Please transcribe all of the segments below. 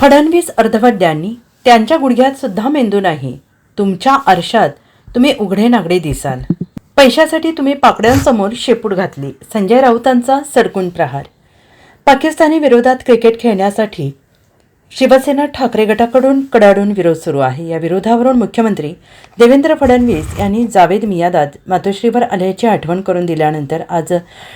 फडणवीस अर्धवड्यांनी त्यांच्या गुडघ्यात सुद्धा मेंदू नाही. तुमच्या आरशात तुम्ही उघडे नागडे दिसाल. पैशासाठी तुम्ही पाकड्यांसमोर शेपूट घातली. संजय राऊतांचा सडकून प्रहार. पाकिस्तानी विरोधात क्रिकेट खेळण्यासाठी शिवसेना ठाकरे गटाकडून कडाडून विरोध सुरू आहे. या विरोधावरून मुख्यमंत्री देवेंद्र फडणवीस यांनी जावेद मियादाद मातोश्रीवर आल्याची आठवण करून दिल्यानंतर आज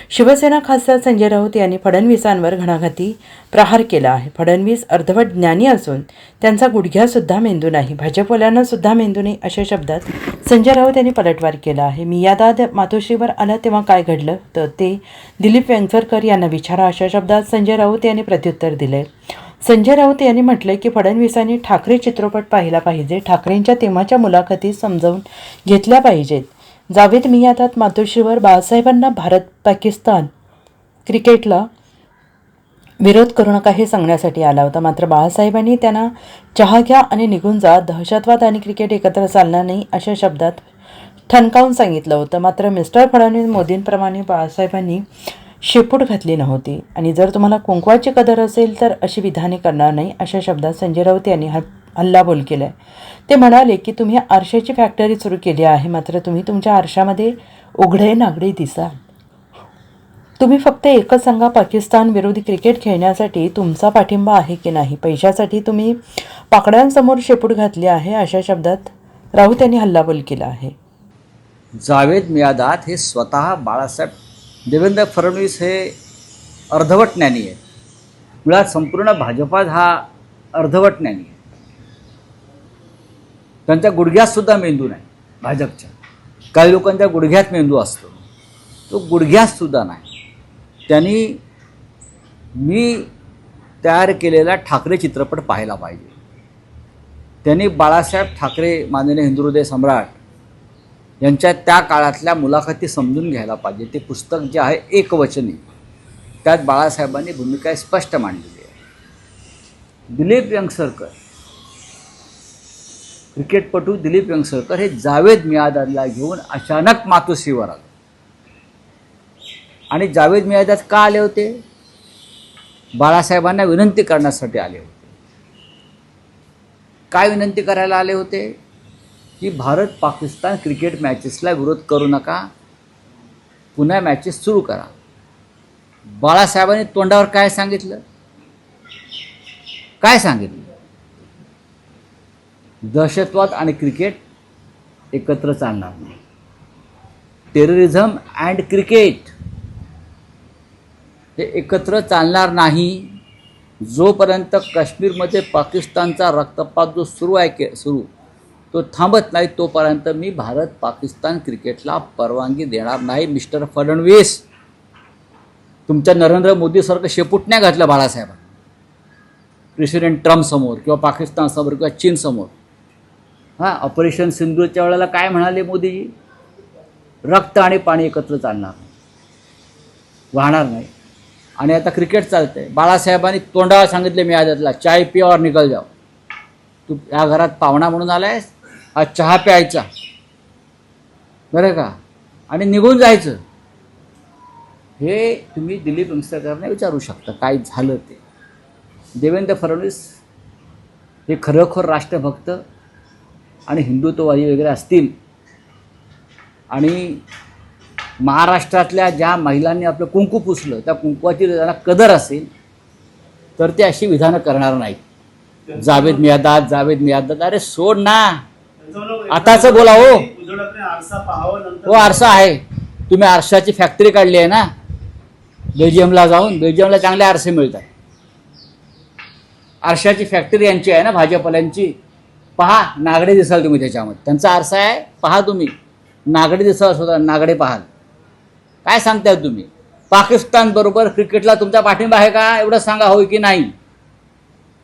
शिवसेना खासदार संजय राऊत यांनी फडणवीसांवर घणाघाती प्रहार केला आहे. फडणवीस अर्धवट ज्ञानी असून त्यांचा गुडघ्यासुद्धा मेंदू नाही. भाजपवाल्यांना सुद्धा मेंदू नाही अशा शब्दात संजय राऊत यांनी पलटवार केला आहे. मियादाद मातोश्रीवर आला तेव्हा काय घडलं? तर ते दिलीप वेंगसरकर यांना विचारा अशा शब्दात संजय राऊत यांनी प्रत्युत्तर दिले संजय राऊत यांनी म्हटलंय की फडणवीसांनी ठाकरे चित्रपट पाहिला पाहिजे. ठाकरेंच्या तेव्हाच्या मुलाखती समजावून घेतल्या पाहिजेत. जावेद मियादात मातोश्रीवर बाळासाहेबांना भारत पाकिस्तान क्रिकेटला विरोध करू नका हे सांगण्यासाठी आला होता. मात्र बाळासाहेबांनी त्यांना चहा घ्या आणि निघून जा. दहशतवाद आणि क्रिकेट एकत्र चालणार नाही अशा शब्दात ठणकावून सांगितलं होतं. मात्र मिस्टर फडणवीस मोदींप्रमाणे बाळासाहेबांनी शेपूट घातली नव्हती. आणि जर तुम्हाला कुंकवाची कदर असेल तर अशी विधाने करणार नाही अशा शब्दात संजय राऊत यांनी हा हल्लाबोल केला ते म्हणाले की तुम्ही आरशाची फॅक्टरी सुरू केली आहे मात्र तुम्ही तुमच्या आरशामध्ये उघडे नागडे दिसाल तुम्ही फक्त एकच सांगा पाकिस्तान विरोधी क्रिकेट खेळण्यासाठी तुमचा पाठिंबा आहे की नाही? पैशासाठी तुम्ही पाकड्यांसमोर शेपूट घातली आहे अशा शब्दात राऊत यांनी हल्लाबोल केला आहे. जावेद मियादात हे स्वतः बाळासाहेब देवेंद्र फडणवीस हे अर्धवट ज्ञानी आहेत. मुळात संपूर्ण भाजपात हा अर्धवट ज्ञानी आहे. त्यांच्या गुडघ्यातसुद्धा मेंदू नाही भाजपच्या. काही लोकांच्या गुडघ्यात मेंदू असतो. तो गुडघ्यातसुद्धा नाही. त्यांनी मी तयार केलेला ठाकरे चित्रपट पाहायला पाहिजे. त्यांनी बाळासाहेब ठाकरे माननीय हिंदुहृदय सम्राट यांच्या त्या काळातल्या मुलाखती समजून घ्यायला पाहिजे. ते पुस्तक जे आहे एकवचनी. त्यात बाळासाहेबांनी भूमिका स्पष्ट मांडलेली आहे. दिलीप यंगसरकर क्रिकेटपटू दिलीप यंगसरकर हे जावेद मियादादला घेऊन अचानक मातोश्रीवर आले आणि जावेद मियादाद का आले होते? बाळासाहेबांना विनंती करण्यासाठी आले होते. काय विनंती करायला आले होते? की भारत पाकिस्तान क्रिकेट मॅचेसला विरोध करू नका. पुन्हा मॅचेस सुरू करा. बाळासाहेबांनी तोंडावर काय सांगितलं? काय सांगितलं? दहशतवाद आणि क्रिकेट एकत्र चालणार नाही. टेररिझम अँड क्रिकेट हे एकत्र चालणार नाही. जोपर्यंत काश्मीरमध्ये पाकिस्तानचा रक्तपात जो सुरू आहे के सुरू तो थांबत नाही तोपर्यंत मी भारत पाकिस्तान क्रिकेटला परवानगी देणार नाही मिस्टर फडणवीस. तुमच्या नरेंद्र मोदीसारखं शेपूट नाही घातलं बाळासाहेबांनी. प्रेसिडेंट ट्रम्पसमोर किंवा पाकिस्तानसमोर किंवा चीनसमोर हां ऑपरेशन सिंधूच्या वेळेला काय म्हणाले मोदीजी? रक्त आणि पाणी एकत्र चालणार नाही. वाहणार नाही. आणि आता क्रिकेट चालतंय. बाळासाहेबांनी तोंडावर सांगितले मी आदतला चाय पिया और निकल जाओ. तू या घरात पाहुणा म्हणून आलायस? हा चहा प्यायचा. बरं का? आणि निघून जायचं. हे तुम्ही दिलीप वंगसरकरने विचारू शकता काय झालं ते. देवेंद्र फडणवीस हे खरोखर राष्ट्रभक्त आणि हिंदुत्ववादी वगैरे असतील आणि महाराष्ट्रातल्या ज्या महिलांनी आपलं कुंकू पुसलं त्या कुंकवाची त्यांना कदर असेल तर ते अशी विधानं करणार नाहीत. जावेद मियादाद जावेद मियादाद अरे सोड ना. आताच बोला हो. हो आरसा आहे. तुम्ही आरशाची फॅक्टरी काढली आहे ना? बेल्जियमला जाऊन बेल्जियमला चांगले आरसे मिळतात. आरशाची फॅक्टरी यांची आहे ना भाजपवाल्यांची? पहा नागडे दिसाल तुम्ही त्याच्यामध्ये. त्यांचा आरसा आहे पहा तुम्ही. नागडे दिसाल सुद्धा नागडे पाहाल. काय सांगताय तुम्ही? पाकिस्तान बरोबर क्रिकेटला तुमचा पाठिंबा आहे का? एवढं सांगा होय की नाही?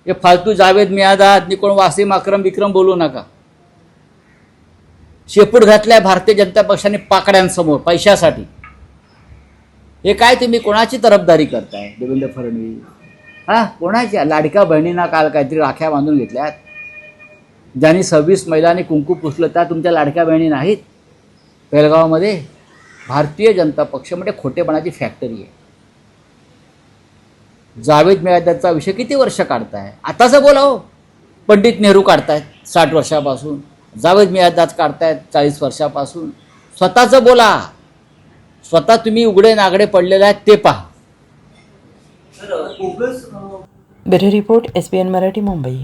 हे फालतू जावेद मियादाद निकोण वासिम अक्रम विक्रम बोलू नका. शेपूट घातलाय भारतीय जनता पक्षाने पाकड्यांसमोर पैशासाठी. हे काय तुम्ही कोणाची तरफदारी करताय? देवेंद्र फडणवीस. हा? कोणाच्या लाडक्या बहिणींना काल काहीतरी राख्या बांधून घेतल्यात. ज्यांनी सव्वीस महिलांनी कुंकू पुसलं त्या तुमच्या लाडक्या बहिणी नाहीत? पेलगावमध्ये भारतीय जनता पक्ष म्हणजे खोटेपणाची फॅक्टरी आहे. जावेद मियादाचा विषय किती वर्ष काढताय? आताचं बोला हो. पंडित नेहरू काढतायत साठ वर्षापासून. जावेद मियादाच काढतायत चाळीस वर्षापासून. स्वतःचं बोला. स्वतः तुम्ही उघडे नागडे पडलेले आहेत ते पहा. Bureau report S B N Marathi Mumbai.